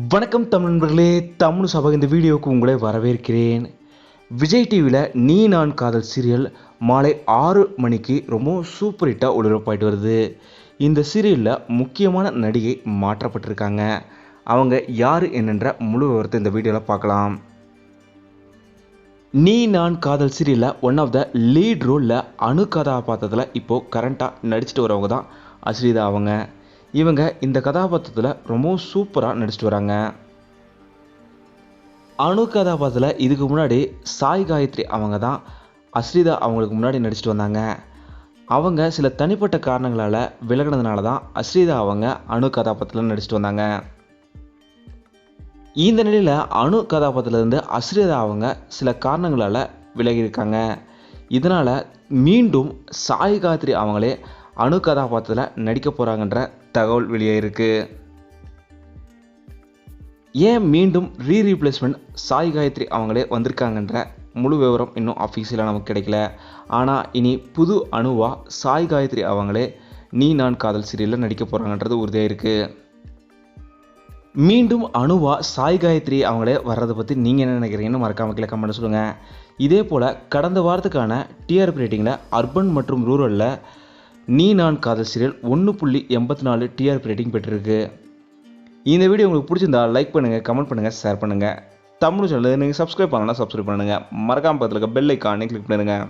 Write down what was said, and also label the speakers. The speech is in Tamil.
Speaker 1: வணக்கம் தமிழ் நண்பர்களே தமிழ் சபை இந்த வீடியோவுக்கு உங்களை வரவேற்கிறேன். விஜய் டிவியில் நீ நான் காதல் சீரியல் மாலை ஆறு மணிக்கு ரொம்ப சூப்பர் ஹிட்டாக ஒளிபரப்பாயிட்டு வருது. இந்த சீரியலில் முக்கியமான நடிகை மாற்றப்பட்டிருக்காங்க. அவங்க யார் என்னென்ற முழு விவரத்தை இந்த வீடியோவில் பார்க்கலாம். நீ நான் காதல் சீரியலில் ஒன் ஆஃப் த லீட் ரோலில் அணு கதாபாத்திரத்தில் இப்போது கரண்ட்டாக நடிச்சிட்டு வரவங்க தான் அஸ்ரிதா அவங்க. இவங்க இந்த கதாபாத்திரத்தில் ரொம்பவும் சூப்பராக நடிச்சிட்டு வராங்க. அணு கதாபாத்திரத்தில் இதுக்கு முன்னாடி சாய் காயத்ரி அவங்க தான் அஸ்ரிதா அவங்களுக்கு முன்னாடி நடிச்சிட்டு வந்தாங்க. அவங்க சில தனிப்பட்ட காரணங்களால் விலகினதுனால தான் அஸ்ரிதா அவங்க அணு கதாபாத்திரத்தில் நடிச்சிட்டு வந்தாங்க. இந்த நிலையில் அணு கதாபாத்திரத்துலேருந்து அஸ்ரிதா அவங்க சில காரணங்களால் விலகியிருக்காங்க. இதனால் மீண்டும் சாய் காயத்ரி அவங்களே அணு கதாபாத்திரத்தில் நடிக்க போகிறாங்கன்ற தகவல் வெளியாயிருக்கு ஏன் மீண்டும் ரீ ரீப்ளேஸ்மெண்ட் சாய் காயத்ரி அவங்களே வந்திருக்காங்கன்ற முழு விவரம் இன்னும் அஃபீஷியலாக நமக்கு கிடைக்கல. ஆனால் இனி புது அணுவா சாய் காயத்ரி அவங்களே நீ நான் காதல் சீரியலில் நடிக்க போகிறாங்கன்றது உறுதியாக இருக்குது மீண்டும் அணுவா சாய் காயத்ரி அவங்களே வர்றதை பற்றி நீங்கள் என்ன நினைக்கிறீங்கன்னு மறக்காம கீழே கமெண்ட் சொல்லுங்கள் இதே போல் கடந்த வாரத்துக்கான டிஆர்பி ரேட்டிங்கில் அர்பன் மற்றும் ரூரலில் நீ நான் காதல் சீரியல் ஒன்று புள்ளி எண்பத்தி நாலு டிஆர்பி ரேட்டிங் பெற்றிருக்கு. இந்த வீடியோ உங்களுக்கு பிடிச்சிருந்தா லைக் பண்ணுங்கள் கமெண்ட் பண்ணுங்கள் ஷேர் பண்ணுங்கள் தமிழ் சேனலில் நீங்கள் சப்ஸ்கிரைப் பண்ணலாம் சப்ஸ்கிரைப் பண்ணுங்கள் மறக்காமல் பக்கத்தில் இருக்க பெல் ஐக்கானே கிளிக் பண்ணுங்கள்